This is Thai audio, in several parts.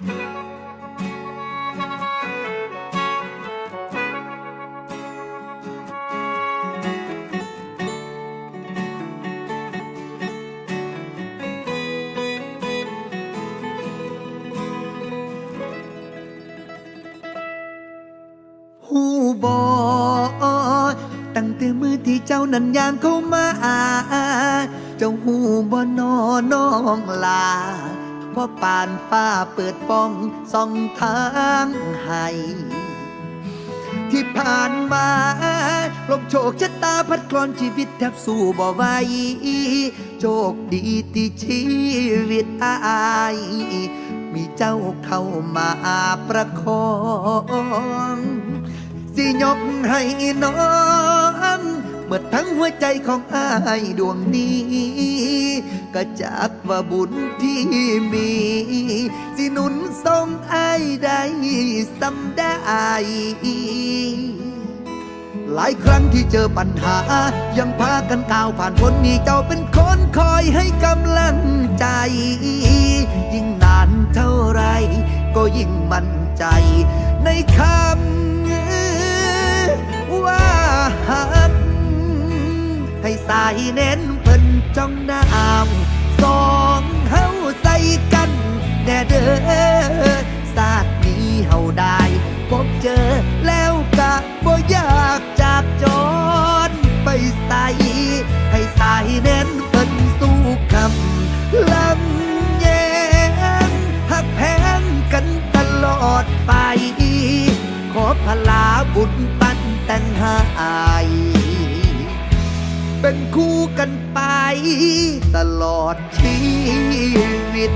หูบอตั้งแต่มือที่เจ้านั้นยางเข้ามา เจ้าหูบอนอน้องลา ว่าปานฟ้าเปิดป้องส่องทางให้ที่ผ่านมาลมโชคชะตาพัดกลอนชีวิตแทบสู้บ่ไหวโชคดีที่ชีวิตอาย มีเจ้าเข้ามาประคอง สิยกให้น้อง เมื่อทั้งหัวใจของอายดวงนี้ ก็จากว่าบุญที่มี สิหนุนทรงอายได้สำได้หลายครั้งที่เจอปัญหา ยังพากันก้าวผ่านพ้นนี้เจ้าเป็นคนคอยให้กำลังใจ ยิ่งนานเท่าไร ก็ยิ่งมั่นใจในคำ บุญปันแต่งหายเป็นคู่กันไปตลอดชีวิต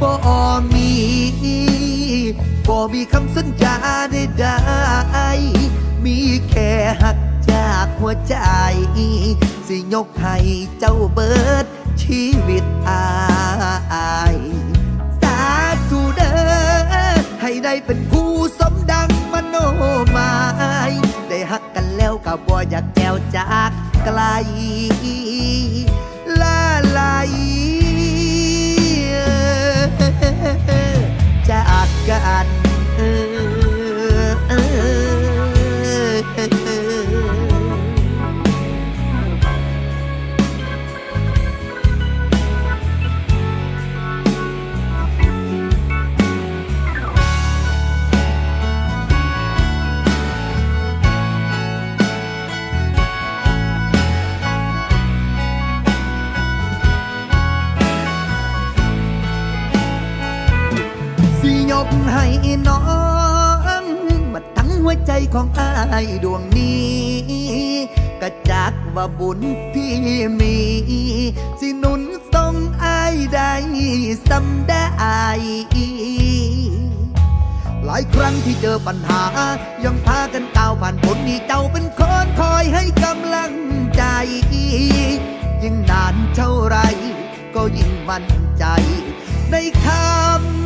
บ่มีบ่มีคำสัญญาใดๆมีแค่หักจากหัวใจ สิยกให้เจ้าเบิดชีวิตอาย ได้เป็นผู้สมดังมโนหมาย ได้หักกันแล้วก็บ่อยากแก้วจากไกลลาไหลาย ยกให้น้องมาทั้งหัวใจของอายดวงนี้ก็จากว่าบุญที่มี สิหนุนทรงอายได้สำได้หลายครั้งที่เจอปัญหา ยังพากันก้าวผ่านพ้นนี้เจ้าเป็นคนคอยให้กำลังใจ ยิ่งนานเท่าไร ก็ยิ่งมั่นใจในคำ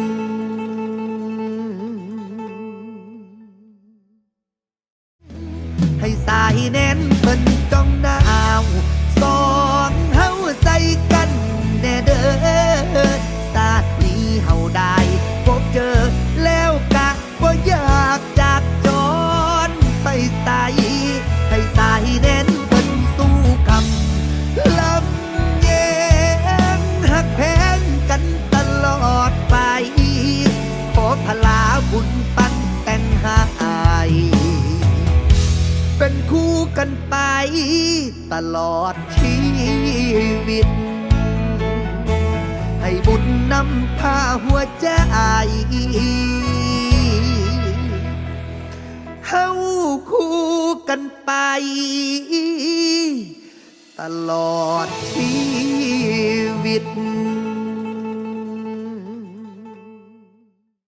ตลอดชีวิต ให้บุญนำพาหัวใจเฮาคู่กันไป ตลอดชีวิต